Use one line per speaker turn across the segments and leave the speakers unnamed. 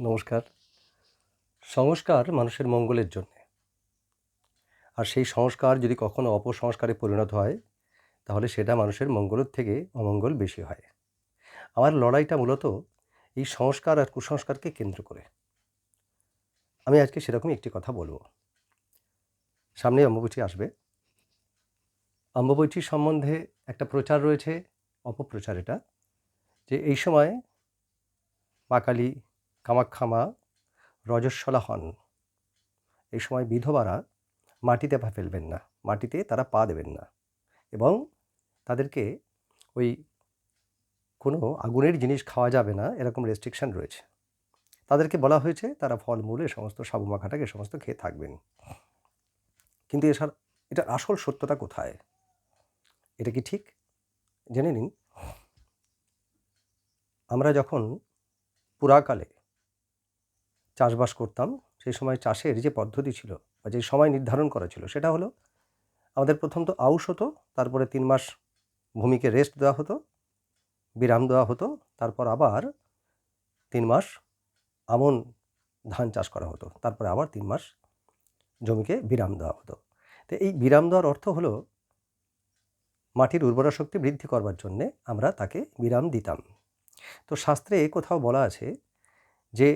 নমস্কার। সংস্কার মানুষের মঙ্গলের জন্য। আর সেই সংস্কার যদি কখনো অপসংস্কারে পরিণত হয়, তাহলে সেটা মানুষের মঙ্গলের থেকে অমঙ্গল বেশি হয়। আমার লড়াইটা মূলত এই সংস্কার আর কুসংস্কারকে কেন্দ্র করে। আমি আজকে সেরকমই একটি কথা বলব। সামনে অম্বুবচী আসবে। অম্বুবচী সম্বন্ধে একটা প্রচার রয়েছে, অপপ্রচার এটা, যে এই সময় মা কালী কামাক্ষামা রজস্বলা হন। এই সময় বিধবারা মাটিতে পা ফেলবেন না, মাটিতে তারা পা দেবেন না এবং তাদেরকে ওই কোনো আগুনের জিনিস খাওয়া যাবে না, এরকম রেস্ট্রিকশান রয়েছে। তাদেরকে বলা হয়েছে তারা ফলমূল এ সমস্ত সাবু মাখাটাকে এ সমস্ত খেয়ে থাকবেন। কিন্তু এছাড়া এটার আসল সত্যতা কোথায়? এটা কি ঠিক? জেনে নিন। আমরা যখন পুরাকালে চাষবাস করতাম, সেই সময় চাষের যে পদ্ধতি ছিল বা যে সময় নির্ধারণ করা ছিল, সেটা হলো আমাদের প্রথম তো আউশ হতো, তারপরে তিন মাস ভূমিকে রেস্ট দেওয়া হতো, বিরাম দেওয়া হতো, তারপর আবার তিন মাস আমন ধান চাষ করা হতো, তারপরে আবার তিন মাস জমিকে বিরাম দেওয়া হতো। তো এই বিরাম দেওয়ার অর্থ হলো মাটির উর্বরা শক্তি বৃদ্ধি করবার জন্যে আমরা তাকে বিরাম দিতাম। তো শাস্ত্রে কোথাও বলা আছে যে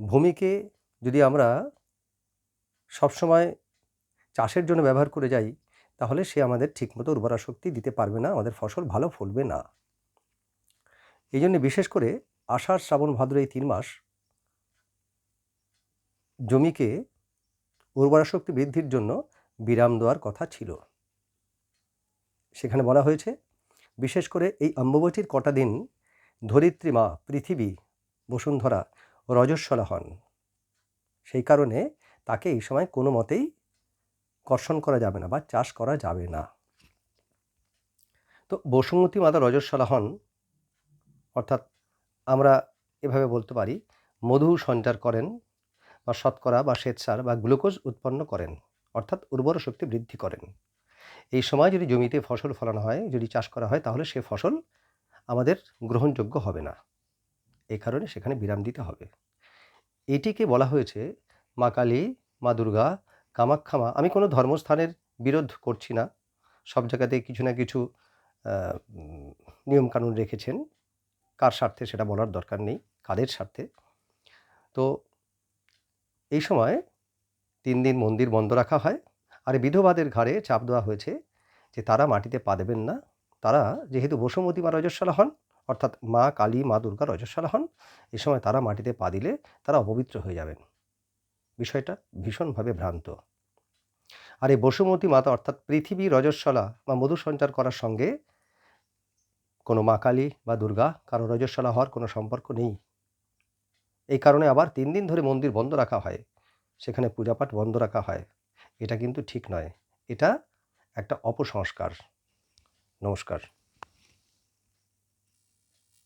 ভূমিকে যদি আমরা সবসময় চাষের জন্য ব্যবহার করে যাই, তাহলে সে আমাদের ঠিকমতো উর্বরা শক্তি দিতে পারবে না, আমাদের ফসল ভালো ফলবে না। এই জন্য বিশেষ করে আষাঢ় শ্রাবণ ভাদ্র এই তিন মাস জমিকে উর্বরা শক্তি বৃদ্ধির জন্য বিরাম দেওয়ার কথা ছিল। সেখানে বলা হয়েছে, বিশেষ করে এই অম্বুবচীর কটা দিন ধরিত্রী মা পৃথিবী বসুন্ধরা রজস্বলা হন। সেই কারণে তাকে এই সময় কোনো মতেই কর্ষণ করা যাবে না বা চাষ করা যাবে না। তো বসুমতী মাতা রজস্বলা হন, অর্থাৎ আমরা এভাবে বলতে পারি, মধু সঞ্চার করেন বা শতকরা বা শ্বেতসার বা গ্লুকোজ উৎপন্ন করেন, অর্থাৎ উর্বর শক্তি বৃদ্ধি করেন। এই সময় যদি জমিতে ফসল ফলানো হয়, যদি চাষ করা হয়, তাহলে সে ফসল আমাদের গ্রহণযোগ্য হবে না। এই কারণে সেখানে বিরাম দিতে হবে। এটিকে বলা হয়েছে, মা কালী, মা দুর্গা কামাখ্যা মা আমি কোনো ধর্মস্থানের বিরোধ করছি না। সব জায়গাতে কিছু না কিছু নিয়মকানুন রেখেছেন। কার স্বার্থে সেটা বলার দরকার নেই, কাদের স্বার্থে? তো এই সময় তিন দিন মন্দির বন্ধ রাখা হয়। আর বিধবাদের ঘাড়ে চাপ দেওয়া হয়েছে যে তারা মাটিতে পা দেবেন না। তারা যেহেতু বসুমতী বা রজস্বলা হন অর্থাৎ মা কালী, মা দুর্গা রজস্বলা হন, এ সময় তারা মাটিতে পা দিলে তারা অপবিত্র হয়ে যাবেন। বিষয়টা ভীষণভাবে ভ্রান্ত। আর এই বসুমতী মাতা অর্থাৎ পৃথিবী রজস্বলা বা মধু সঞ্চার করার সঙ্গে কোনো মা কালী বা দুর্গা কারও রজস্বলা হওয়ার কোনো সম্পর্ক নেই। এই কারণে আবার তিন দিন ধরে মন্দির বন্ধ রাখা হয়, সেখানে পূজাপাঠ বন্ধ রাখা হয়। এটা কিন্তু ঠিক নয়। এটা একটা অপসংস্কার। নমস্কার।